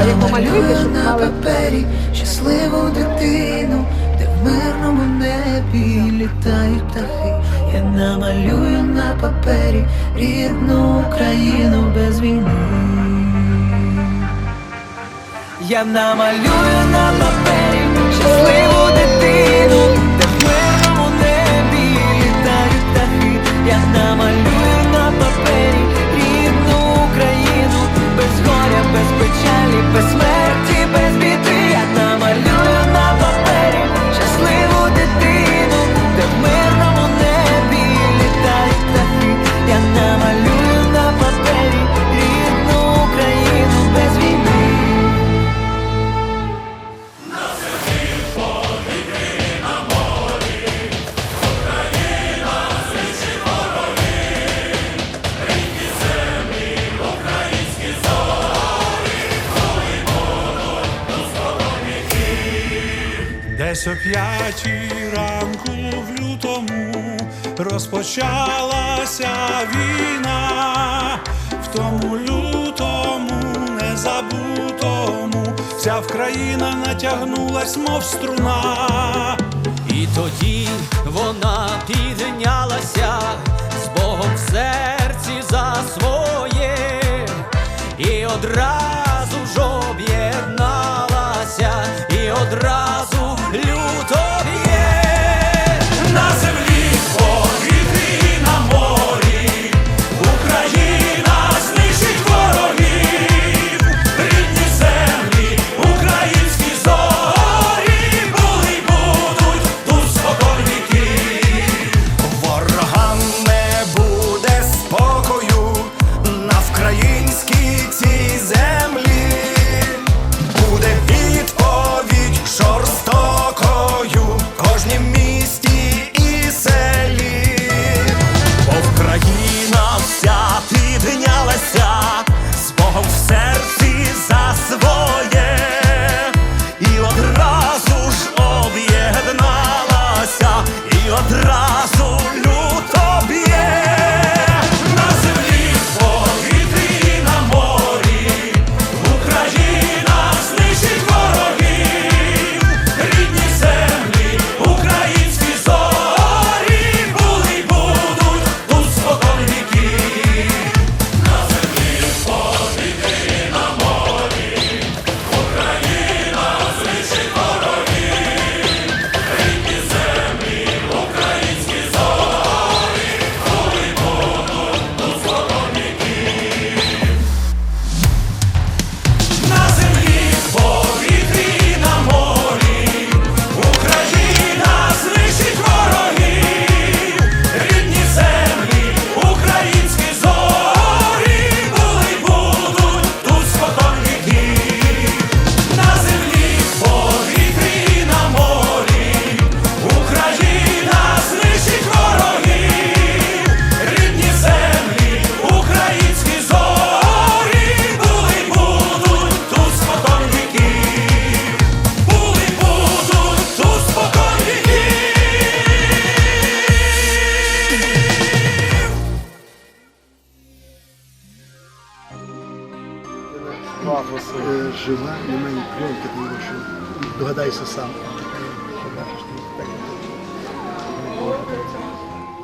А як помалюєте, щоб папері щасливу дитину, де в мирному небі літають птахи. Я намалюю на папері рідну Україну без війни. Я намалюю на папері щасливу дитину, де в мирному небі літають птахи. Я без печалі, без смерті, Десь о п'ятій ранку в лютому розпочалася війна, в тому лютому незабутому вся Вкраїна натягнулась, мов струна. І тоді вона піднялася з Богом в серці за своє, і одразу ж об'єдналася, і одразу э, жива, немає пленки, тому що догадайся сам.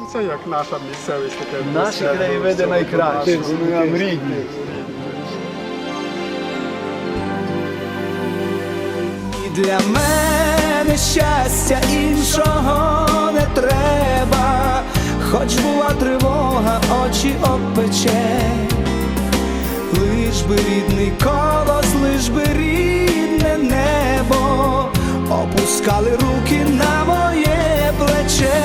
Ну, це як наша місцевість така. Наші атмосфера, краєвиди вони нам рідні. І для мене щастя іншого не треба, хоч була тривога, очі обпече би рідний колос, лиш би рідне небо, опускали руки на моє плече,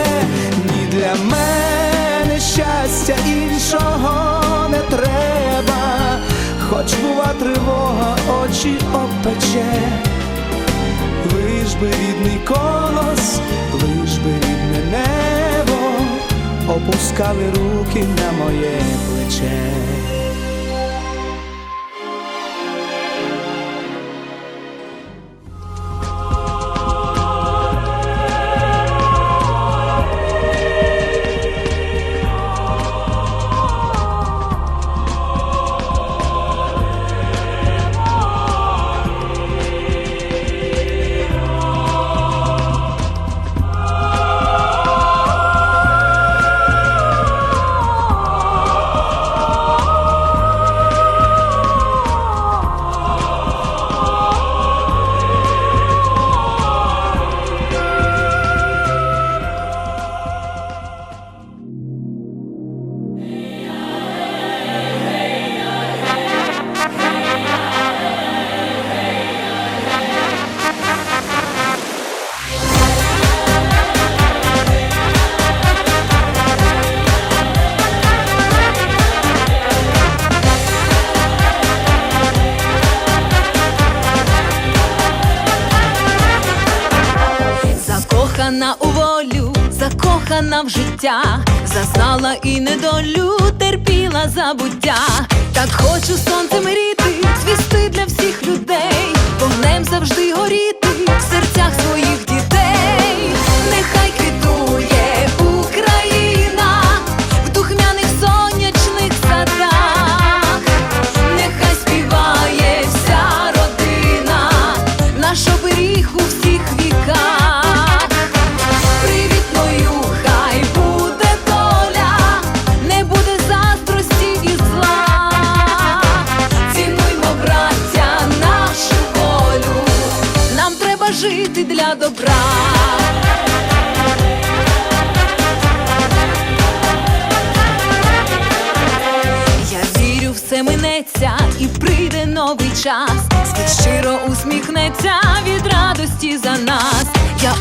ні для мене щастя іншого не треба, хоч була тривога, очі обпече. Лиш би рідний колос, лиш би рідне небо, опускали руки на моє плече. В життя, зазнала і недолю, терпіла забуття. Так хочу сонцем ріти, звісти для всіх людей, вогнем завжди горіти усміхнеться від радості за нас. Я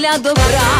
для добра.